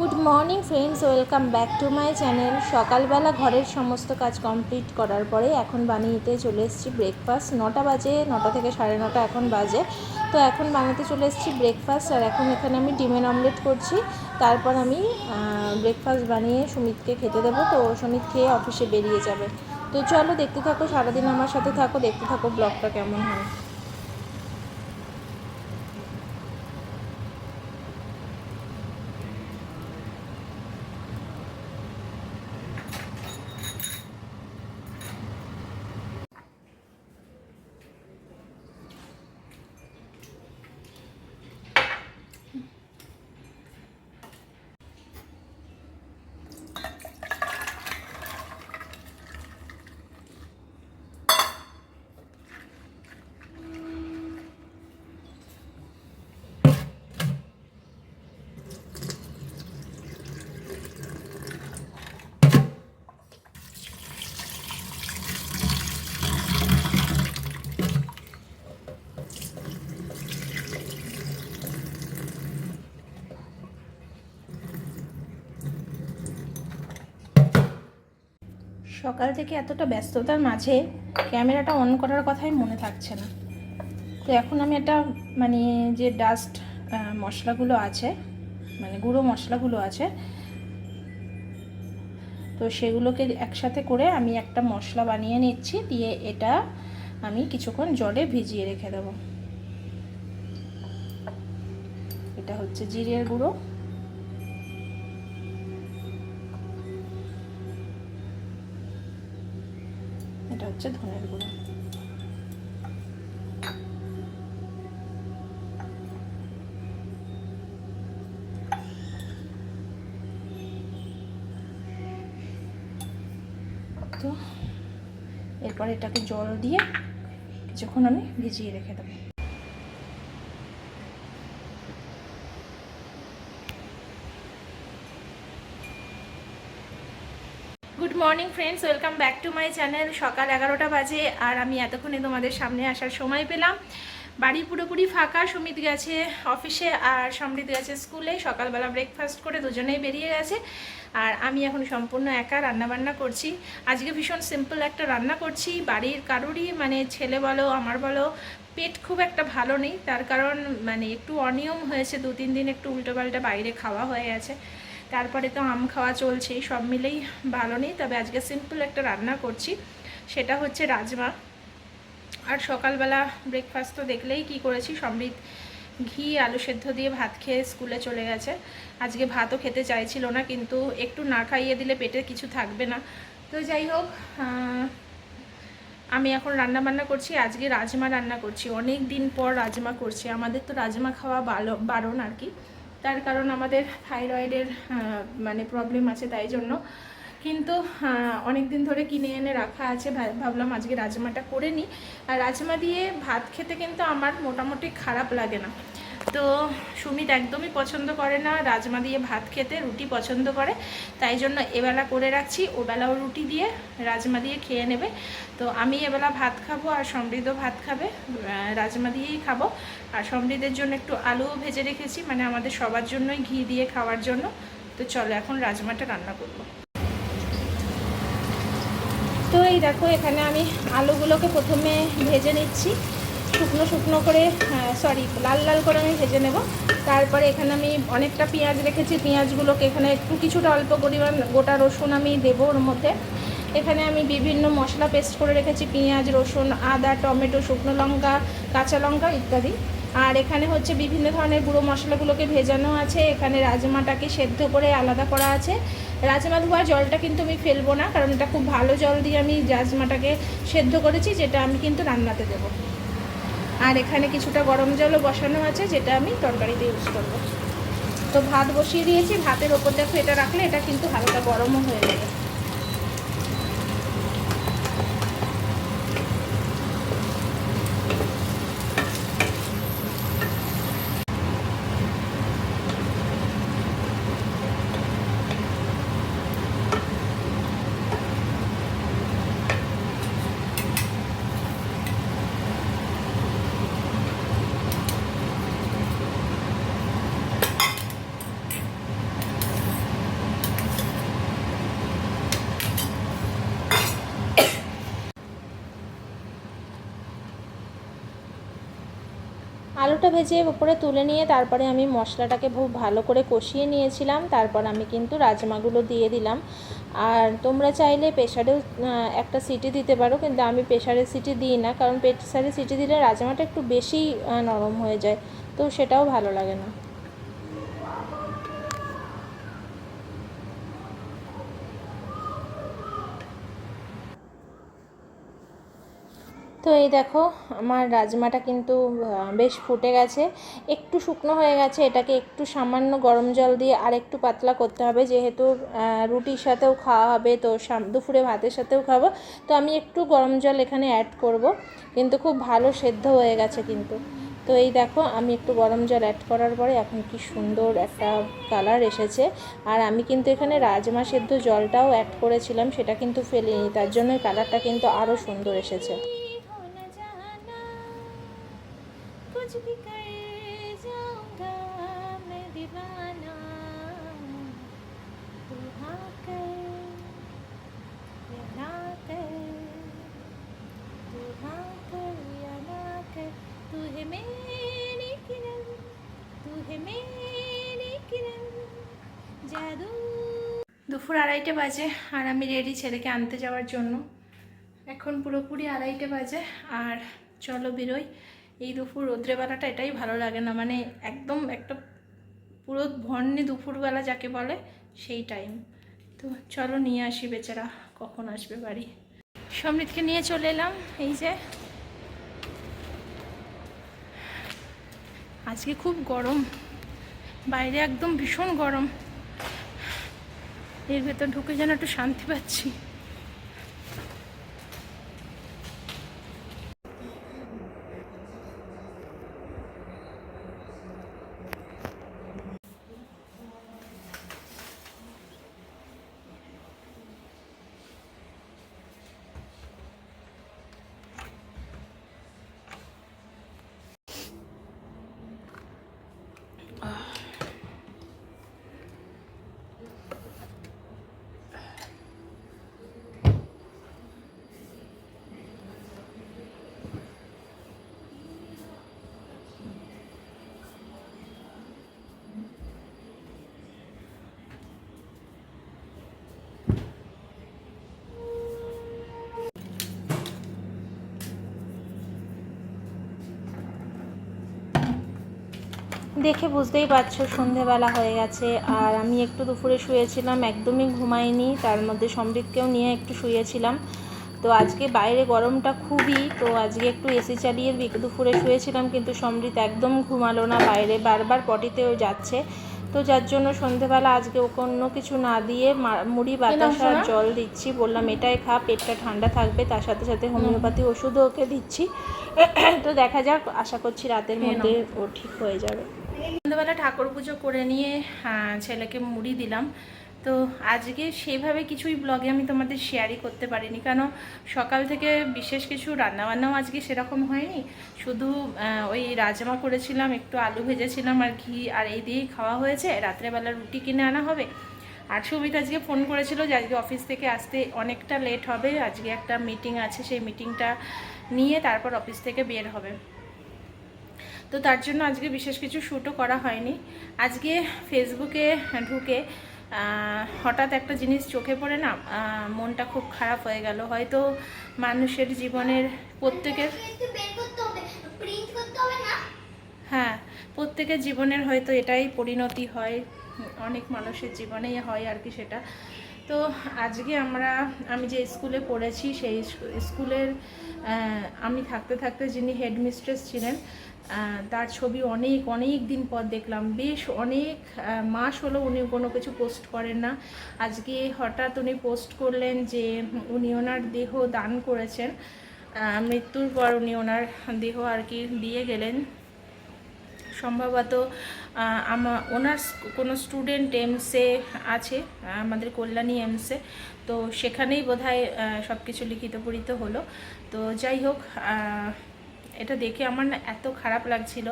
Good morning friends welcome back to my channel সকালবেলা ঘরের সমস্ত কাজ কমপ্লিট করার পরে এখন বানিয়েতে চলে এসেছি ব্রেকফাস্ট নটা বাজে, নটা থেকে সাড়ে নটা এখন বাজে। তো এখন বানাতে চলে এসেছি ব্রেকফাস্ট আর এখন এখানে আমি ডিমের অমলেট করছি। তারপর আমি ব্রেকফাস্ট বানিয়ে সুমিতকে খেতে দেবো। তো সুমিত খেয়ে অফিসে বেরিয়ে যাবে। তো চলো দেখতে থাকো, সারাদিন আমার সাথে থাকো। দেখতে থাকো ব্লগটা কেমন হয়। সকাল থেকে এতটা ব্যস্ততার মাঝে ক্যামেরাটা অন করার কথাই মনে থাকছে না। তো এখন আমি একটা মানে যে ডাস্ট মশলাগুলো আছে মানে গুঁড়ো মশলাগুলো আছে, তো সেগুলোকে একসাথে করে আমি একটা মশলা বানিয়ে নিচ্ছি, দিয়ে এটা আমি কিছুক্ষণ জলে ভিজিয়ে রেখে দেবো। এটা হচ্ছে জিরের গুঁড়ো। হচ্ছে ধনের গুঁড়ো। তো এরপর এটাকে জল দিয়ে কিছুক্ষণ আমি ভিজিয়ে রেখে দেবো। Good morning friends welcome back to my channel সকাল এগারোটা বাজে আর আমি এতক্ষণে তোমাদের সামনে আসার সময় পেলাম। বাড়ি পুরোপুরি ফাঁকা, সুমিত গেছে অফিসে আর সমৃদ্ধ গেছে স্কুলে। সকালবেলা ব্রেকফাস্ট করে দুজনেই বেরিয়ে গেছে আর আমি এখন সম্পূর্ণ একা রান্নাবান্না করছি। আজকে ভীষণ সিম্পল একটা রান্না করছি। বাড়ির কারোরই মানে ছেলে বলো, আমার বলো, পেট খুব একটা ভালো নেই। তার কারণ মানে একটু অনিয়ম হয়েছে। দু তিন দিন একটু উল্টোপাল্টা বাইরে খাওয়া হয়ে গেছে। তারপরে তো আম খাওয়া চলছেই সব মিলেই ভালো নেই। তবে আজকে সিম্পল একটা রান্না করছি, সেটা হচ্ছে রাজমা। আর সকালবেলা ব্রেকফাস্ট তো দেখলেই কি করেছি, সমৃদ্ধ ঘি, আলু সেদ্ধ দিয়ে ভাত খেয়ে স্কুলে চলে গেছে। আজকে ভাতও খেতে চাইছিল না, কিন্তু একটু না খাইয়ে দিলে পেটে কিছু থাকবে না। তো যাই হোক আমি এখন রান্না বান্না করছি, আজকে রাজমা রান্না করছি। অনেক দিন পর রাজমা করছি, আমাদের তো রাজমা খাওয়া বারণ আর কি। তার কারণ আমাদের থাইরয়েডের মানে প্রবলেম আছে তাই জন্য। কিন্তু অনেক দিন ধরে কিনে এনে রাখা আছে ভাবলাম আজকে রাজমাটা করে নিই। আর রাজমা দিয়ে ভাত খেতে কিন্তু আমার মোটামুটি খারাপ লাগে না। তো সুমিত একদমই পছন্দ করে না, রাজমা দিয়ে ভাত খেতে রুটি পছন্দ করে, তাই জন্য এবেলা করে রাখছি। ওবেলাও রুটি দিয়ে রাজমা দিয়ে খেয়ে নেবে। তো আমি এবেলা ভাত খাব আর সমৃদ্ধ ভাত খাবে রাজমা দিয়েই খাব। আর সমৃদ্ধের জন্য একটু আলুও ভেজে রেখেছি মানে আমাদের সবার জন্যই ঘি দিয়ে খাওয়ার জন্য। তো চলো এখন রাজমাটা রান্না করব। তো এই দেখো, এখানে আমি আলুগুলোকে প্রথমে ভেজে নিচ্ছি। শুকনো শুকনো করে সরি লাল লাল করে আমি ভেজে নেব। তারপরে এখানে আমি অনেকটা পেঁয়াজ রেখেছি। পেঁয়াজগুলোকে এখানে একটু কিছুটা অল্প পরিমাণ গোটা রসুন আমি দেবো ওর মধ্যে। এখানে আমি বিভিন্ন মশলা পেস্ট করে রেখেছি। পেঁয়াজ, রসুন, আদা, টমেটো, শুকনো লঙ্কা, কাঁচা লঙ্কা ইত্যাদি। আর এখানে হচ্ছে বিভিন্ন ধরনের গুঁড়ো মশলাগুলোকে ভেজানো আছে। এখানে রাজমাটাকে সেদ্ধ করে আলাদা করা আছে। রাজমা ধোয়া জলটা কিন্তু আমি ফেলব না, কারণ এটা খুব ভালো জল দিয়ে আমি রাজমাটাকে সেদ্ধ করেছি, যেটা আমি কিন্তু রান্নাতে দেব। আর এখানে কিছুটা গরম জলও বসানো আছে, যেটা আমি তরকারিতে ইউজ করব। তো ভাত বসিয়ে দিয়েছি, ভাতের ওপর দেখো এটা রাখলে এটা কিন্তু হালকা গরমও হয়ে যাবে। আলুটা ভেজে উপরে তুলে নিয়ে তারপরে আমি মশলাটাকে খুব ভালো করে কষিয়ে নিয়েছিলাম। তারপর আমি কিন্তু রাজমাগুলো দিয়ে দিলাম। আর তোমরা চাইলে প্রেশারেও একটা সিটি দিতে পারো, কিন্তু আমি প্রেশারে সিটি দিই না। কারণ প্রেশারে সিটি দিলে রাজমাটা একটু বেশি নরম হয়ে যায়। তো সেটাও ভালো লাগে না। তো এই দেখো, আমার রাজমাটা কিন্তু বেশ ফুটে গেছে। একটু শুকনো হয়ে গেছে, এটাকে একটু সামান্য গরম জল দিয়ে আর একটু পাতলা করতে হবে। যেহেতু রুটির সাথেও খাওয়া হবে, তো দুপুরে ভাতের সাথেও খাব। তো আমি একটু গরম জল এখানে অ্যাড করব। কিন্তু খুব ভালো সেদ্ধ হয়ে গেছে কিন্তু। তো এই দেখো, আমি একটু গরম জল অ্যাড করার পরে এখন কি সুন্দর একটা কালার এসেছে। আর আমি কিন্তু এখানে রাজমা সেদ্ধ জলটাও অ্যাড করেছিলাম, সেটা কিন্তু ফেলিনি। তার জন্য কালারটা কিন্তু আরও সুন্দর এসেছে। দুপুর আড়াইটে বাজে আর আমি রেডি ছেলেকে আনতে যাওয়ার জন্য। এখন পুরোপুরি আড়াইটে বাজে আর চলো বেরোই। এই দুপুর রৌদ্রেবেলাটা এটাই ভালো লাগে না মানে একদম একটা পুরো ভর্নি দুপুরবেলা যাকে বলে সেই টাইম তো চলো নিয়ে আসি বেচারা, কখন আসবে বাড়ি। সমৃদ্ধকে নিয়ে চলে এলাম, এই যে। আজকে খুব গরম। বাইরে একদম ভীষণ গরম। এর ভেতর ঢুকে যেন একটু শান্তি পাচ্ছি। দেখে বুঝতেই পারছ সন্ধেবেলা হয়ে গেছে। আর আমি একটু দুপুরে শুয়েছিলাম একদমই ঘুমাইনি। তার মধ্যে সমৃদ্ধকেও নিয়ে একটু শুয়েছিলাম। তো আজকে বাইরে গরমটা খুবই তো আজকে একটু এসি চালিয়ে দুপুরে শুয়েছিলাম কিন্তু সমৃদ্ধ একদম ঘুমালো না বাইরে। বারবার পটিতেও যাচ্ছে। তো যার জন্য সন্ধেবেলা আজকে ওকে অন্য কিছু না দিয়ে মা- মুড়ি বাতাসা আর জল দিচ্ছি। বললাম এটাই খা পেটটা ঠান্ডা থাকবে তার সাথে সাথে হোমিওপ্যাথি ওষুধও ওকে দিচ্ছি। তো দেখা যাক আশা করছি রাতের মধ্যে ও ঠিক হয়ে যাবে। সন্ধ্যাবেলা ঠাকুর পুজো করে নিয়ে ছেলেকে মুড়ি দিলাম। তো আজকে সেভাবে কিছুই ব্লগে আমি তোমাদের শেয়ারই করতে পারিনি। কেন? সকাল থেকে বিশেষ কিছু রান্নাবান্নাও আজকে সেরকম হয়নি। শুধু ওই রাজমা করেছিলাম, একটু আলু ভেজেছিলাম আর ঘি আর এই দিয়েই খাওয়া হয়েছে। রাত্রেবেলা রুটি কিনে আনা হবে। আর সুমিত আজকে ফোন করেছিল যে আজকে অফিস থেকে আসতে অনেকটা লেট হবে। আজকে একটা মিটিং আছে, সেই মিটিংটা নিয়ে তারপর অফিস থেকে বের হবে। তো তার জন্য আজকে বিশেষ কিছু শ্যুটও করা হয়নি। আজকে ফেসবুকে ঢুকে হঠাৎ একটা জিনিস চোখে পড়ে না মনটা খুব খারাপ হয়ে গেল। হয়তো মানুষের জীবনের প্রত্যেকের হ্যাঁ প্রত্যেকের জীবনের হয়তো এটাই পরিণতি হয়, অনেক মানুষের জীবনেই হয় আর কি সেটা। তো আজকে আমরা, আমি যে স্কুলে পড়েছি, সেই স্কুলের আমি থাকতে থাকতে যিনি হেডমিস্ট্রেস ছিলেন তার ছবি অনেক অনেক দিন পর দেখলাম। বেশ অনেক মাস হলো উনি কোনো কিছু পোস্ট করেন না। আজকে হঠাৎ উনি পোস্ট করলেন যে, উনি ওনার দেহ দান করেছেন। মৃত্যুর পর উনি ওনার দেহ আর কি দিয়ে গেলেন। সম্ভবত আমার ওনার কোনো স্টুডেন্ট এমসে আছে, আমাদের কল্যাণী এমসে তো সেখানেই বোধহয় সব কিছু লিখিত, পড়িত হলো। তো যাই হোক এটা দেখে আমার না এত খারাপ লাগছিল।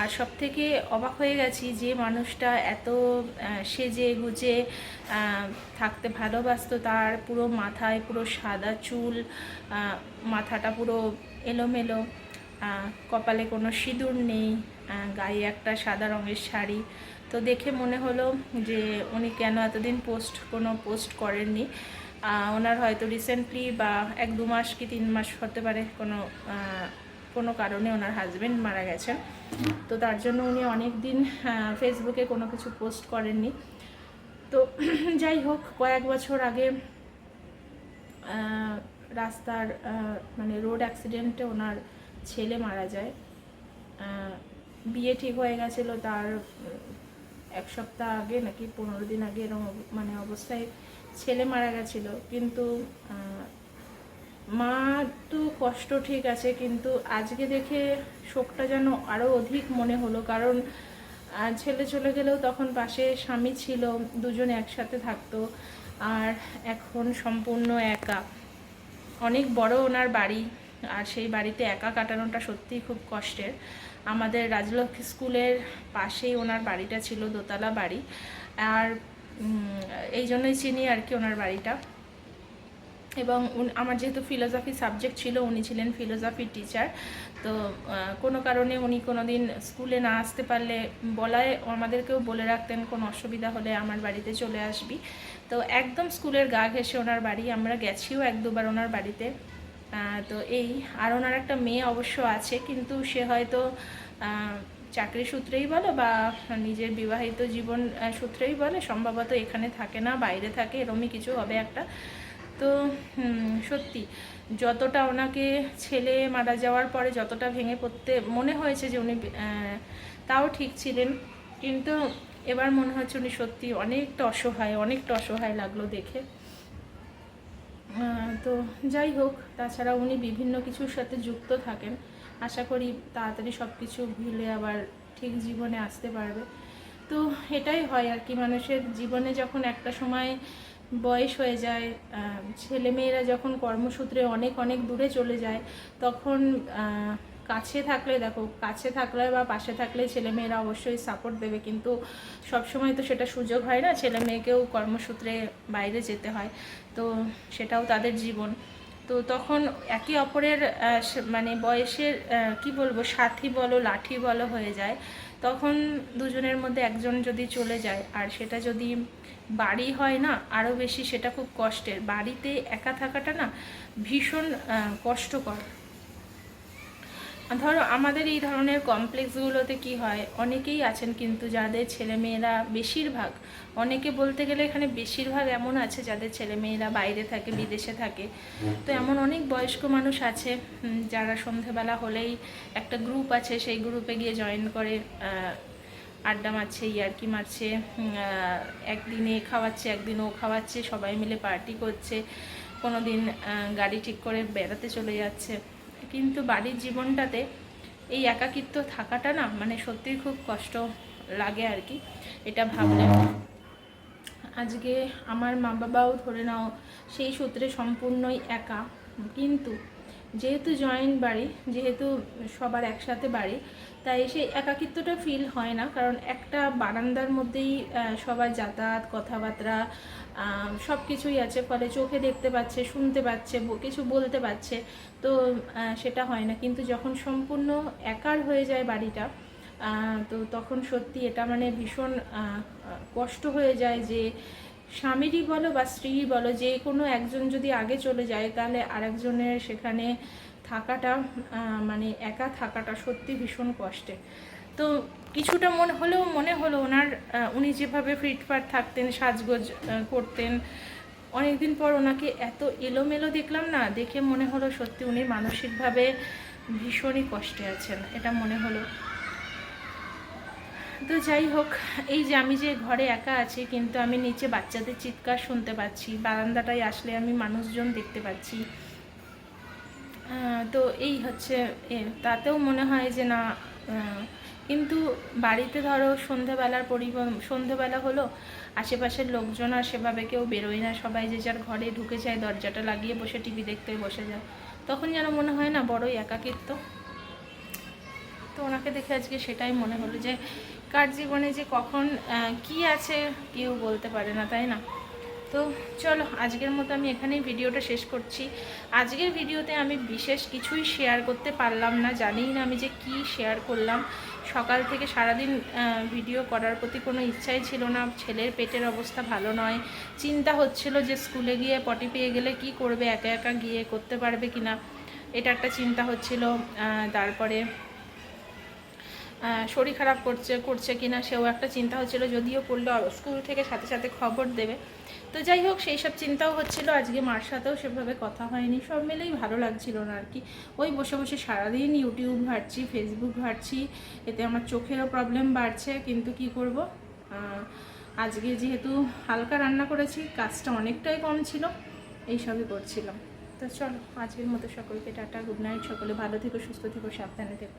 আর সব থেকে অবাক হয়ে গেছি যে মানুষটা এত সেজে গুজে থাকতে ভালোবাসত তার পুরো মাথায় পুরো সাদা চুল মাথাটা পুরো এলোমেলো কপালে কোনো সিঁদুর নেই গায়ে একটা সাদা রঙের শাড়ি। তো দেখে মনে হলো যে উনি কেন এতদিন পোস্ট, কোনো পোস্ট করেননি। ওনার হয়তো রিসেন্টলি বা এক দু মাস কি তিন মাস হতে পারে কোনো কোনো কারণে ওনার হাজব্যান্ড মারা গেছেন। তো তার জন্য উনি অনেক দিন ফেসবুকে কোনো কিছু পোস্ট করেননি। তো যাই হোক, কয়েক বছর আগে রাস্তার মানে রোড অ্যাক্সিডেন্টে ওনার ছেলে মারা যায়। বিয়ে ঠিক হয়ে গেছিল তার, এক সপ্তাহ আগে নাকি পনেরো দিন আগে এরকম মানে অবস্থায় ছেলে মারা গেছিল। কিন্তু মা তো কষ্ট ঠিক আছে, কিন্তু আজকে দেখে শোকটা যেন আরও অধিক মনে হলো। কারণ ছেলে চলে গেলেও তখন পাশে স্বামী ছিল, দুজন একসাথে থাকতো, আর এখন সম্পূর্ণ একা। অনেক বড় ওনার বাড়ি, আর সেই বাড়িতে একা কাটানোটা সত্যিই খুব কষ্টের। আমাদের রাজলক্ষ্মী স্কুলের পাশেই ওনার বাড়িটা ছিল, দোতলা বাড়ি, আর এই জন্যই চিনি আর কি ওনার বাড়িটা। এবং আমার যেহেতু ফিলোসফি সাবজেক্ট ছিল, উনি ছিলেন ফিলোসফির টিচার তো কোনো কারণে উনি কোনো দিন স্কুলে না আসতে পারলে বলায় আমাদেরকেও বলে রাখতেন, কোনো অসুবিধা হলে আমার বাড়িতে চলে আসবি। তো একদম স্কুলের গা ঘেসে ওনার বাড়ি, আমরা গেছিও এক দুবার ওনার বাড়িতে। তো এই, আর ওনার একটা মেয়ে অবশ্য আছে, কিন্তু সে হয়তো চাকরি সূত্রেই বলো বা নিজের বিবাহিত জীবন সূত্রেই বলে, সম্ভবত এখানে থাকে না, বাইরে থাকে, এরমই কিছু হবে একটা। তো সত্যি, যতটা ওনাকে ছেলে মারা যাওয়ার পরে যতটা ভেঙে পড়তে মনে হয়েছে যে উনি তাও ঠিক ছিলেন। কিন্তু এবার মনে হচ্ছে উনি সত্যি অনেকটা অসহায় অনেকটা অসহায় লাগল দেখে। তো যাই হোক, তাছাড়া উনি বিভিন্ন কিছুর সাথে যুক্ত থাকেন। আশা করি তাড়াতাড়ি সব কিছু ভুলে আবার ঠিক জীবনে আসতে পারবে। তো এটাই হয় আর কি, মানুষের জীবনে যখন একটা সময় বয়স হয়ে যায় ছেলেমেয়েরা যখন কর্মসূত্রে অনেক অনেক দূরে চলে যায়, তখন কাছে থাকলে, দেখো, কাছে থাকলে বা পাশে থাকলে ছেলেমেয়েরা অবশ্যই সাপোর্ট দেবে। কিন্তু সবসময় তো সেটা সুযোগ হয় না ছেলে মেয়েকেও কর্মসূত্রে বাইরে যেতে হয়। তো সেটাও তাদের জীবন। তো তখন একে অপরের মানে বয়সের কি বলব, সাথী বলো, লাঠি বলো হয়ে যায়। তখন দুজনের মধ্যে একজন যদি চলে যায়, আর সেটা যদি বাড়ি হয় না আরও বেশি সেটা খুব কষ্টের। বাড়িতে একা থাকাটা না ভীষণ কষ্টকর। ধরো আমাদের এই ধরনের কমপ্লেক্সগুলোতে কি হয়, অনেকেই আছেন কিন্তু যাদের ছেলেমেয়েরা বেশিরভাগ, অনেকে বলতে গেলে এখানে বেশিরভাগ এমন আছে যাদের ছেলেমেয়েরা বাইরে থাকে, বিদেশে থাকে। তো এমন অনেক বয়স্ক মানুষ আছে যারা সন্ধেবেলা হলেই একটা গ্রুপ আছে, সেই গ্রুপে গিয়ে জয়েন করে আড্ডা মারছে, ইয়ার্কি মারছে একদিনে খাওয়াচ্ছে একদিন ও খাওয়াচ্ছে, সবাই মিলে পার্টি করছে কোনো দিন গাড়ি ঠিক করে বেড়াতে চলে যাচ্ছে। কিন্তু বাড়ির জীবনটাতে এই একাকিত্ব থাকাটা না মানে সত্যিই খুব কষ্ট লাগে আর কি, এটা ভাবলে। আজকে আমার মা বাবাও ধরে নাও, সেই সূত্রে সম্পূর্ণই একা, কিন্তু যেহেতু জয়েন্ট বাড়ি, যেহেতু সবার একসাথে বাড়ি, তাই সেই একাকিত্বটা ফিল হয় না। কারণ একটা বারান্দার মধ্যেই সবার যাতায়াত, কথাবার্তা সব কিছুই আছে। ফলে চোখে দেখতে পাচ্ছে, শুনতে পাচ্ছে কিছু বলতে পারছে। তো সেটা হয় না। কিন্তু যখন সম্পূর্ণ একার হয়ে যায় বাড়িটা তো তখন সত্যি এটা মানে ভীষণ কষ্ট হয়ে যায় যে স্বামীরই বলো বা স্ত্রী বলো, যে কোনো একজন যদি আগে চলে যায়, তাহলে আরেকজনের সেখানে থাকাটা মানে একা থাকাটা সত্যি ভীষণ কষ্টে। তো কিছুটা মনে, হলেও মনে হলো ওনার উনি যেভাবে ফিটফাট থাকতেন, সাজগোজ করতেন, অনেকদিন পর ওনাকে এত এলোমেলো দেখলাম না, দেখে মনে হলো সত্যি উনি মানসিকভাবে ভীষণই কষ্টে আছেন, এটা মনে হলো। তো যাই হোক, এই যে আমি যে ঘরে একা আছি, কিন্তু আমি নিচে বাচ্চাদের চিৎকার শুনতে পাচ্ছি, বারান্দাটায় আসলে আমি মানুষজন দেখতে পাচ্ছি। তো এই হচ্ছে তাতেও মনে হয় যে না কিন্তু বাড়িতে ধরো সন্ধেবেলার পরিবহন, সন্ধেবেলা হলো, আশেপাশের লোকজন আর সেভাবে কেউ বেরোয় না, সবাই যে যার ঘরে ঢুকে যায়, দরজাটা লাগিয়ে বসে টিভি দেখতে বসে যায়। তখন যেন মনে হয় না বড়ই একাকিত্ব। তো ওনাকে দেখে আজকে সেটাই মনে হলো যে কার জীবনে যে কখন কি আছে কেউ বলতে পারে না, তাই না? তো চলো, আজকের মতো আমি এখানেই ভিডিওটা শেষ করছি। আজকের ভিডিওতে আমি বিশেষ কিছুই শেয়ার করতে পারলাম না জানি না আমি যে কি শেয়ার করলাম। সকাল থেকে সারাদিন ভিডিও করার প্রতি কোনো ইচ্ছাই ছিল না, ছেলের পেটের অবস্থা ভালো নয়। চিন্তা হচ্ছিল যে স্কুলে গিয়ে পটি পেয়ে গেলে কি করবে, একা একা গিয়ে করতে পারবে কিনা, এটা একটা চিন্তা হচ্ছিল। তারপরে শরীর খারাপ করছে করছে কিনা সেও একটা চিন্তা হচ্ছিল, যদিও পড়লে স্কুল থেকে সাথে সাথে খবর দেবে। তো যাই হোক, সেই সব চিন্তাও হচ্ছিল। আজকে মার সাথেও সেভাবে কথা হয়নি। সব মিলেই ভালো লাগছিল না আর কি। ওই বসে বসে সারাদিন ইউটিউব ঘাটছি ফেসবুক ঘাটছি, এতে আমার চোখেরও প্রবলেম বাড়ছে। কিন্তু কি করব? আজকে যেহেতু হালকা রান্না করেছি, কাজটা অনেকটাই কম ছিল এইসবই করছিলাম। তো চলো, আজকের মতো সকলকে টাটা গুড নাইট সকলে ভালো থেকো, সুস্থ থেকো, সাবধানে থেকো।